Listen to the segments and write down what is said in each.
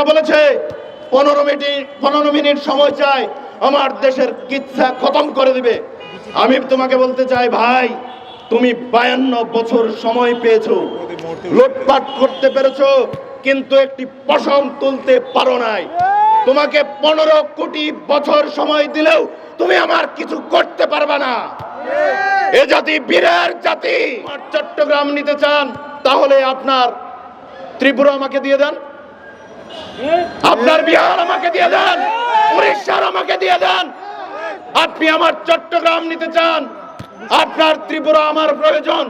নেতা বলেছে, পনেরো মিনিট পনেরো মিনিট সময় চাই, আমার দেশের কিচ্ছা খতম করে দিবে। আমি তোমাকে বলতে চাই, ভাই, তুমি বায়ান্ন বছর সময় পেয়েছ, লুটপাট করতে পেরেছ, কিন্তু একটি পশম তুলতে পারো নাই। তোমাকে পনেরো কোটি বছর সময় দিলেও তুমি আমার কিছু করতে পারবে না। এ জাতি বীরের জাতি। চট্টগ্রাম নিতে চান, তাহলে আপনার ত্রিপুরা আমাকে দিয়ে দেন। আপনার বিহার আমাকে দিয়ে দেন উড়িষ্যার আমাকে দিয়ে দেন। আপনি আমার চট্টগ্রাম নিতে চান আপনার ত্রিপুরা আমার প্রয়োজন।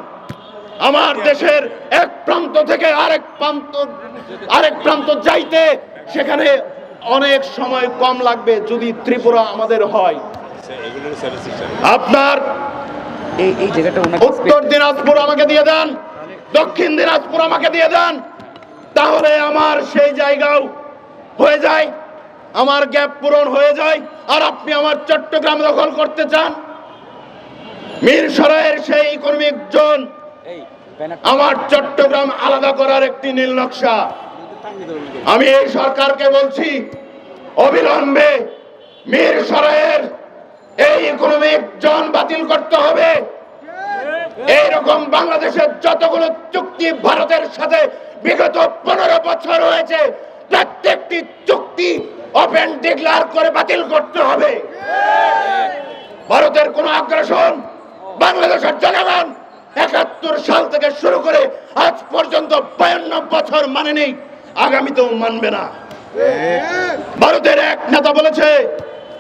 আমার দেশের এক প্রান্ত থেকে আরেক প্রান্ত আরেক প্রান্ত যাইতে সেখানে অনেক সময় কম লাগবে যদি ত্রিপুরা আমাদের হয়। আপনার উত্তর দিনাজপুর আমাকে দিয়ে দেন দক্ষিণ দিনাজপুর আমাকে দিয়ে দেন তাহলে আমার সেই জায়গাও হয়ে যায়, আমার গ্যাপ পূরণ হয়ে যায়। আর আপনি আমার চট্টগ্রাম দখল করতে চান? মীর সরাইয়ের সেই ইকোনমিক জোন আমার চট্টগ্রাম আলাদা করার একটি নীল নকশা। আমি এই সরকারকে বলছি, অবিলম্বে মীর সরাইয়ের এই ইকোনমিক জোন বাতিল করতে হবে। এইরকম বাংলাদেশের যতগুলো চুক্তি ভারতের সাথে বিগত পনেরো বছর হয়েছে, প্রত্যেকটি চুক্তি ওপেন ডিক্লার করে বাতিল করতে হবে। ভারতের কোন আগ্রাসন, বাংলাদেশের জনগণ একাত্তর সাল থেকে শুরু করে আজ পর্যন্ত বায়ান্ন বছর মানে নেই আগামীতেও মানবে না। ভারতের এক নেতা বলেছে,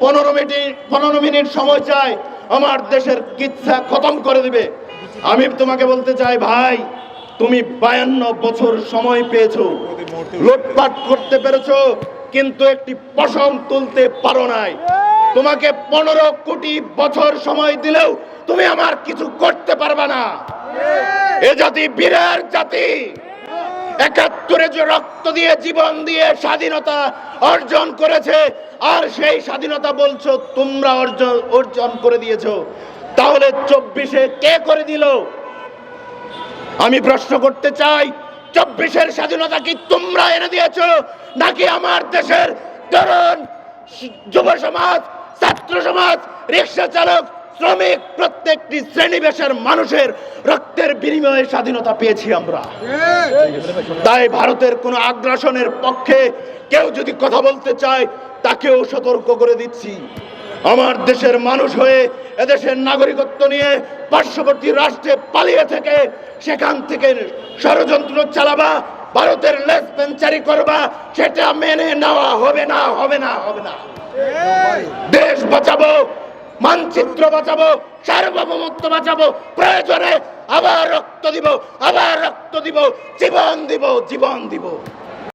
পনেরো মিনিট পনেরো মিনিট সময় চাই, আমার দেশের কিচ্ছা খতম করে দিবে। আমি তোমাকে বলতে চাই, ভাই, তুমি বায়ান্ন বছর সময় পেয়েছ। লুটপাট করতে পেরেছ, কিন্তু একটি পশম তুলতে পারো নাই। তোমাকে পনেরো কোটি বছর সময় দিলেও তুমি আমার কিছু করতে পারবে না। এ জাতি বীরের জাতি। একাত্তরে যে রক্ত দিয়ে জীবন দিয়ে স্বাধীনতা অর্জন করেছে, আর সেই স্বাধীনতা বলছো, তোমরা অর্জন অর্জন করে দিয়েছ। তাহলে চব্বিশে কে করে দিল? আমি প্রশ্ন করতে চাই, চব্বিশের স্বাধীনতা কি তোমরা এনে দিয়েছ নাকি আমার দেশের তরুণ যুব সমাজ, ছাত্র সমাজ, রিক্সা চালক, শ্রমিক প্রত্যেকটি শ্রেণীবেশের মানুষের রক্তের বিনিময়ে স্বাধীনতা পেয়েছি আমরা? তাই ভারতের কোনো আগ্রাসনের পক্ষে কেউ যদি কথা বলতে চায়, তাকেও সতর্ক করে দিচ্ছি। আমার দেশের মানুষ হয়ে এদেশের নাগরিকত্ব নিয়ে পার্শ্ববর্তী রাষ্ট্রে পালিয়ে থেকে সেখান থেকে ষড়যন্ত্র চালাবা, ভারতের লেস পেঞ্চারি করবা, সেটা মেনে নেওয়া হবে না হবে না হবে না। দেশ বাঁচাবো, মানচিত্র বাঁচাবো, সার্বভৌমত্ব বাঁচাবো, প্রয়োজনে আবার রক্ত দিব, আবার রক্ত দিব, জীবন দিব জীবন দিব।